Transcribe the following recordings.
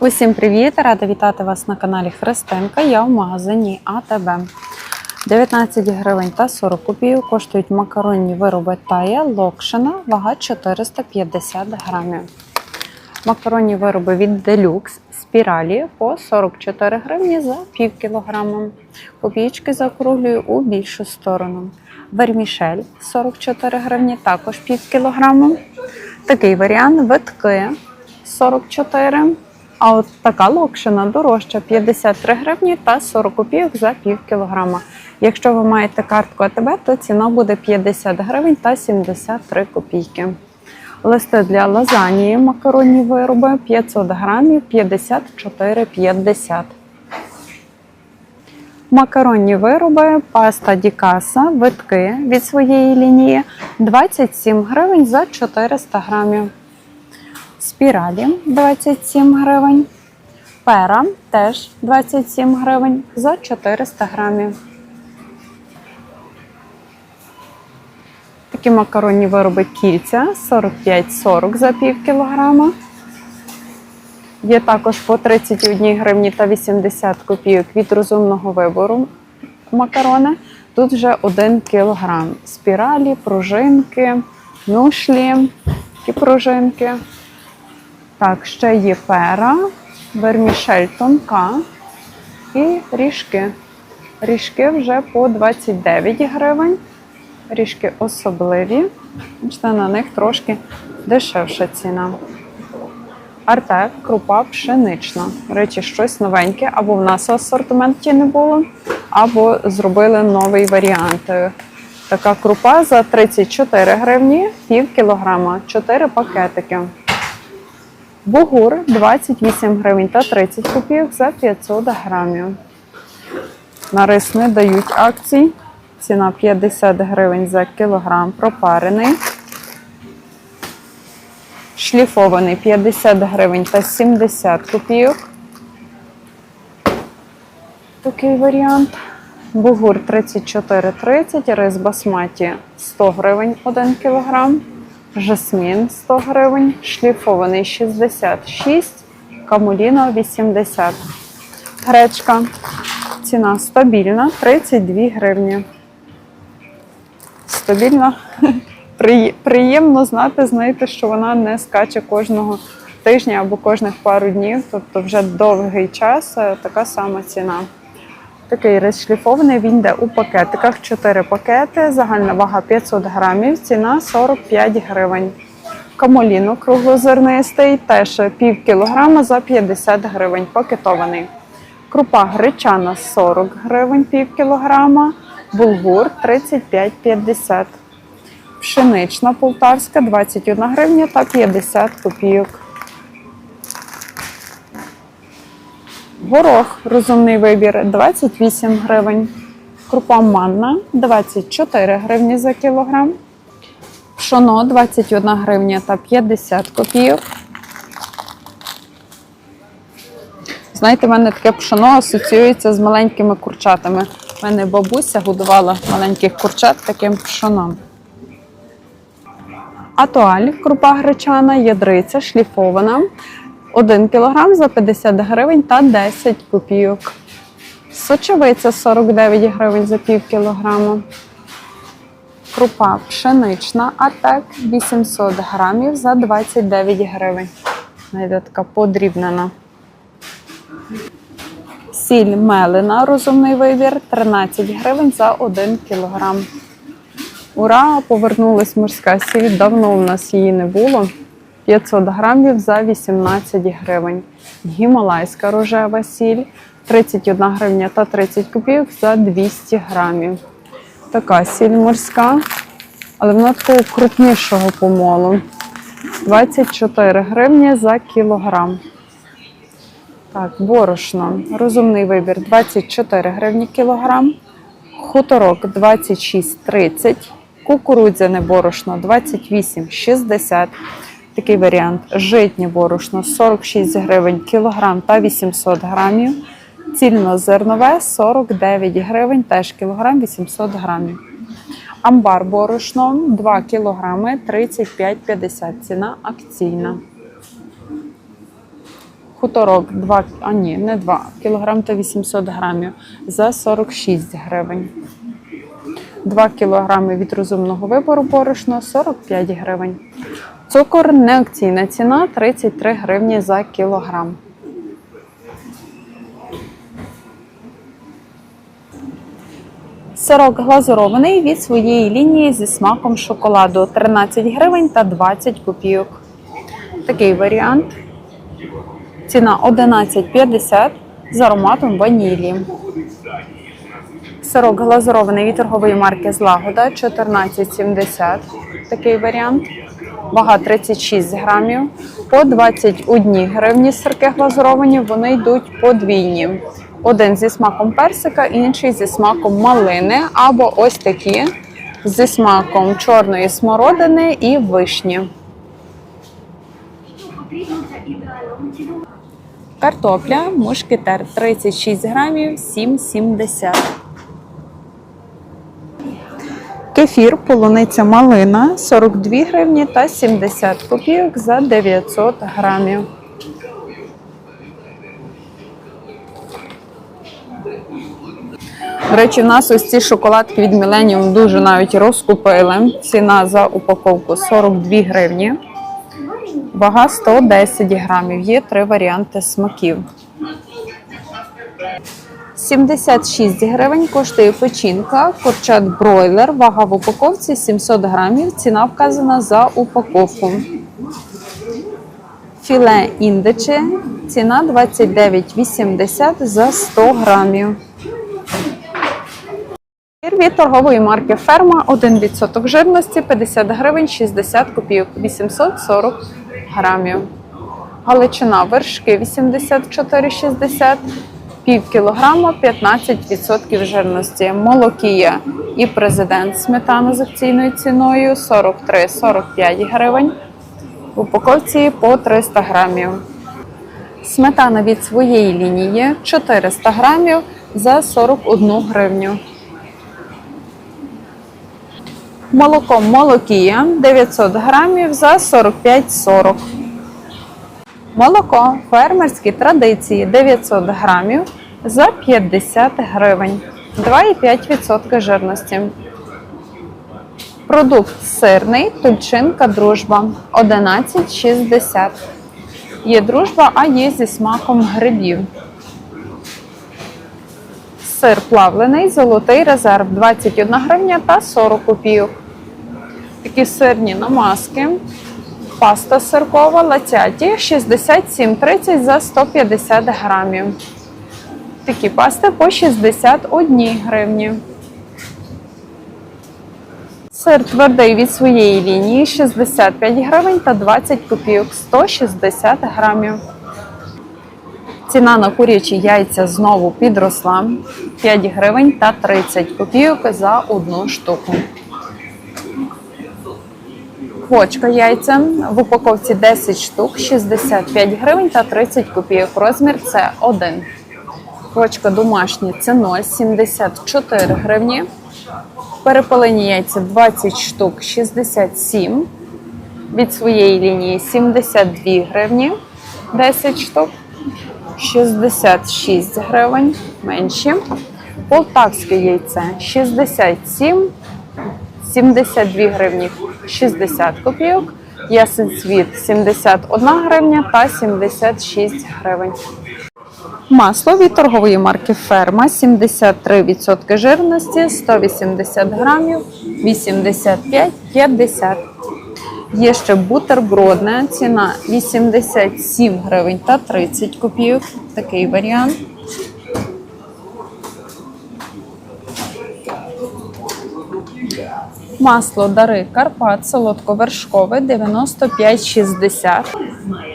Усім привіт! Рада вітати вас на каналі Христинка. Я в магазині АТБ. 19 гривень та 40 копійок коштують макаронні вироби Тая Локшина, вага 450 грамів. Макаронні вироби від Deluxe спіралі по 44 гривні за пів кілограма. Копійки заокруглюю у більшу сторону. Вермішель 44 гривні, також пів кілограма. Такий варіант витки 44. А от така локшина дорожча 53 гривні та 40 копійок за пів кілограма. Якщо ви маєте картку АТБ, то ціна буде 50 гривень та 73 копійки. Листи для лазанії макаронні вироби 500 грамів 54,50. Макаронні вироби, паста Дікаса, витки від своєї лінії 27 гривень за 400 грамів. Спіралі 27 гривень. Пера теж 27 гривень за 400 грамів. Такі макаронні вироби кільця 45-40 за пів кілограма. Є також по 31 гривні та 80 копійок від розумного вибору макарони. Тут вже 1 кілограм. Спіралі, пружинки, нушлі, такі пружинки. Так, ще є пера, вермішель тонка і ріжки. Ріжки вже по 29 гривень. Ріжки особливі. Бачите, на них трошки дешевша ціна. Артек, крупа пшенична. До речі, щось новеньке, або в нас в асортименті не було, або зробили новий варіант. Така крупа за 34 гривні, пів кілограма, 4 пакетики. Бугур 28 гривень та 30 копійок за 500 грамів. На рис не дають акцій. Ціна 50 гривень за кілограм пропарений. Шліфований 50 гривень та 70 копійок. Такий варіант. Бугур 34,30, рис басматі 100 гривень 1 кілограм. Жасмін 100 гривень, шліфований 66, камуліно 80. Гречка. Ціна стабільна 32 гривні. Стабільна. Приємно знати, знаєте, що вона не скаче кожного тижня або кожних пару днів, тобто вже довгий час е, така сама ціна. Такий рис шліфований, він йде у пакетиках, 4 пакети, загальна вага 500 грамів, ціна 45 гривень. Камоліно круглозернистий, теж пів кілограма за 50 гривень, пакетований. Крупа гречана 40 гривень пів кілограма, булгур 35,50. Пшенична полтавська 21 гривня та 50 копійок. Горох розумний вибір 28 гривень. Крупа манна 24 гривні за кілограм. Пшоно 21 гривня та 50 копійок. Знаєте, в мене таке пшоно асоціюється з маленькими курчатами. У мене бабуся годувала маленьких курчат таким пшоном. Атуаль, крупа гречана, ядриця, шліфована. 1 кг за 50 гривень та 10 копійок. Сочевиця 49 гривень за пів кілограма. Крупа пшенична атек 800 грамів за 29 гривень. Найде така подрібнена. Сіль мелена, розумний вибір 13 гривень за 1 кілограм. Ура! Повернулась морська сіль. Давно у нас її не було. 500 грамів за 18 гривень. Гімалайська рожева сіль 31 гривня та 30 копійок за 200 грамів. Така сіль морська, але вона такого крупнішого помолу. 24 гривні за кілограм. Так, борошно. Розумний вибір 24 гривні кілограм. Хуторок 26,30. Кукурудзяне борошно 28,60. Такий варіант. Житнє борошно 46 гривень кілограм та 800 грамів. Цільнозернове 49 гривень, теж кілограм 800 грамів. Амбар борошно 2 кілограми 35,50. Ціна акційна. Хуторок 2, а ні, не 2 кг та 800 грамів за 46 гривень. 2 кг від розумного вибору борошно 45 гривень. Цукор неакційна ціна 33 гривні за кілограм. Сирок глазурований від своєї лінії зі смаком шоколаду 13 гривень та 20 копійок. Такий варіант. Ціна 11,50 з ароматом ванілі. Сирок глазурований від торгової марки Злагода 14,70. Такий варіант. Вага 36 грамів. По 21 гривні сирки глазуровані, вони йдуть подвійні. Один зі смаком персика, інший зі смаком малини, або ось такі зі смаком чорної смородини і вишні. Картопля, мушкетер 36 грамів, 7,70. Кефір, полуниця малина 42 гривні та 70 копійок за 900 грамів. До речі, в нас ось ці шоколадки від Millennium дуже навіть розкупили. Ціна за упаковку 42 гривні. Вага 110 грамів. Є три варіанти смаків. 76 гривень коштує печінка, курчат бройлер, вага в упаковці 700 грамів. Ціна вказана за упаковку. Філе індиче, ціна 29,80 за 100 грамів. Сир від торгової марки Ферма 1% жирності 50 гривень 60 копійок 840 грамів. Галичина вершки 84,60 пів кілограма 15% жирності. Молокія і президент сметана з акційною ціною 43-45 гривень. В упаковці по 300 грамів. Сметана від своєї лінії 400 грамів за 41 гривню. Молоко молокія 900 грамів за 45,40. Молоко фермерські традиції 900 грамів за 50 гривень. 2,5% жирності. Продукт сирний, тульчинка дружба 11,60. Є дружба, а є зі смаком грибів. Сир плавлений, золотий резерв 21 гривня та 40 копійок. Такі сирні намазки. Паста сиркова латяті 67,30 за 150 грамів. Такі пасти по 61 гривні. Сир твердий від своєї лінії 65 гривень та 20 копійок 160 грамів. Ціна на курячі яйця знову підросла 5 гривень та 30 копійок за одну штуку. Квочка яйця в упаковці 10 штук, 65 гривень та 30 копійок. Розмір це 1. Квочка домашня це 0, 74 гривні. Перепелені яйця 20 штук, 67. Від своєї лінії 72 гривні, 10 штук. 66 гривень менші. Полтавське яйце 67, 72 гривні 60 копійок. Ясен світ 71 гривня та 76 гривень. Масло від торгової марки Ферма 73% жирності, 180 грамів, 85,50. Є ще бутербродна ціна 87 гривень та 30 копійок. Такий варіант. Масло дари Карпат солодковершкове 95,60,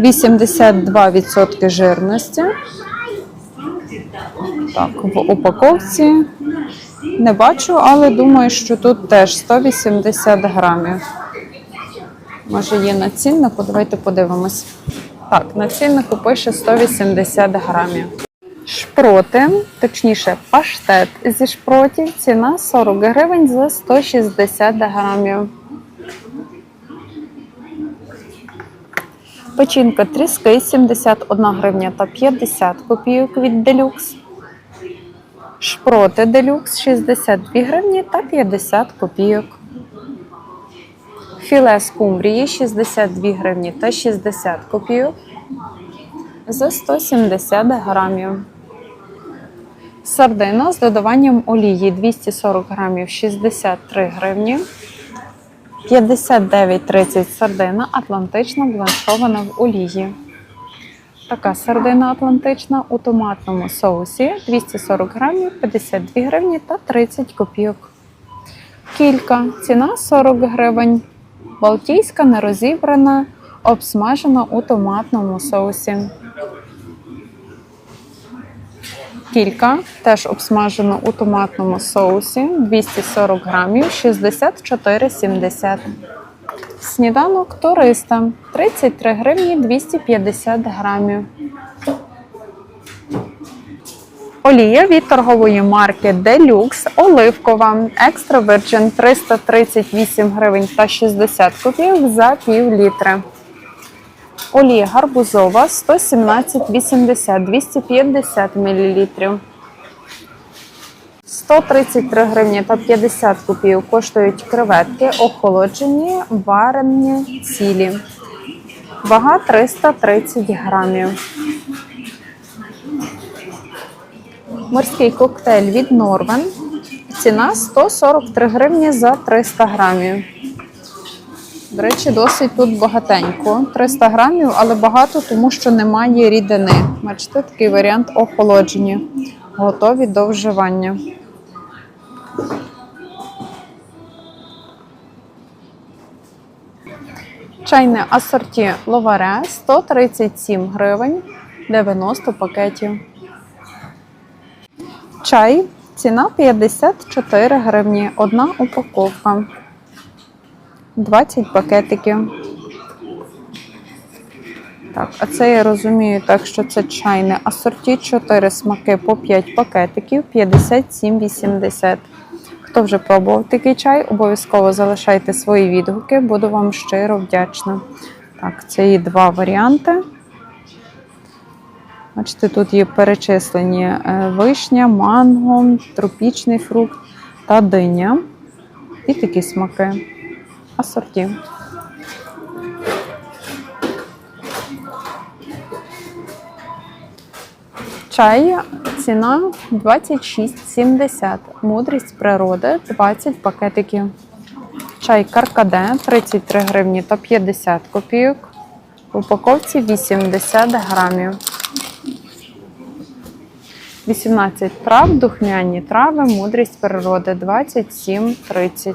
82% жирності. Так, в упаковці не бачу, але думаю, що тут теж 180 грамів. Може, є на ціннику, давайте подивимось. Так, на ціннику пише 180 грамів. Шпроти, точніше, паштет зі шпротів. Ціна 40 гривень за 160 грамів. Печінка тріски 71 гривня та 50 копійок від делюкс. Шпроти делюкс 62 гривні та 50 копійок. Філе скумбрії 62 гривні та 60 копійок за 170 грамів. Сардина з додаванням олії 240 грамів 63 гривні. 59,30 сардина атлантична бланшована в олії. Така сардина атлантична у томатному соусі 240 грамів 52 гривні та 30 копійок. Кілька. Ціна 40 гривень. Балтійська нерозібрана, обсмажена у томатному соусі. Кілька теж обсмажено у томатному соусі 240 грамів 64,70. Сніданок туриста 33 гривні 250 грамів. Олія від торгової марки Deluxe оливкова Extra Virgin 338 гривень та 60 копійок за пів літри. Олія гарбузова 117,80 250 мл. 133 гривні та 50 копійок коштують креветки, охолоджені, варені цілі. Вага 330 грамів. Морський коктейль від Норвен. Ціна 143 гривні за 300 грамів. До речі, досить тут багатенько. 300 грамів, але багато, тому що немає рідини. Бачите, такий варіант охолодження. Готові до вживання. Чайне асорті ловаре 137 гривень 90 пакетів. Чай. Ціна 54 гривні. Одна упаковка. 20 пакетиків. Так, а це я розумію так, що це чайне асорті 4 смаки по 5 пакетиків 57,80. Хто вже пробував такий чай, обов'язково залишайте свої відгуки, буду вам щиро вдячна. Так, це є два варіанти. Бачите, тут є перечислені е, вишня, манго, тропічний фрукт та диня. І такі смаки. Асорті. Чай ціна 26,70. Мудрість природи 20 пакетиків. Чай каркаде 33 гривні та 50 копійок. В упаковці 80 грамів. 18 трав, духмяні трави, мудрість природи 27,30.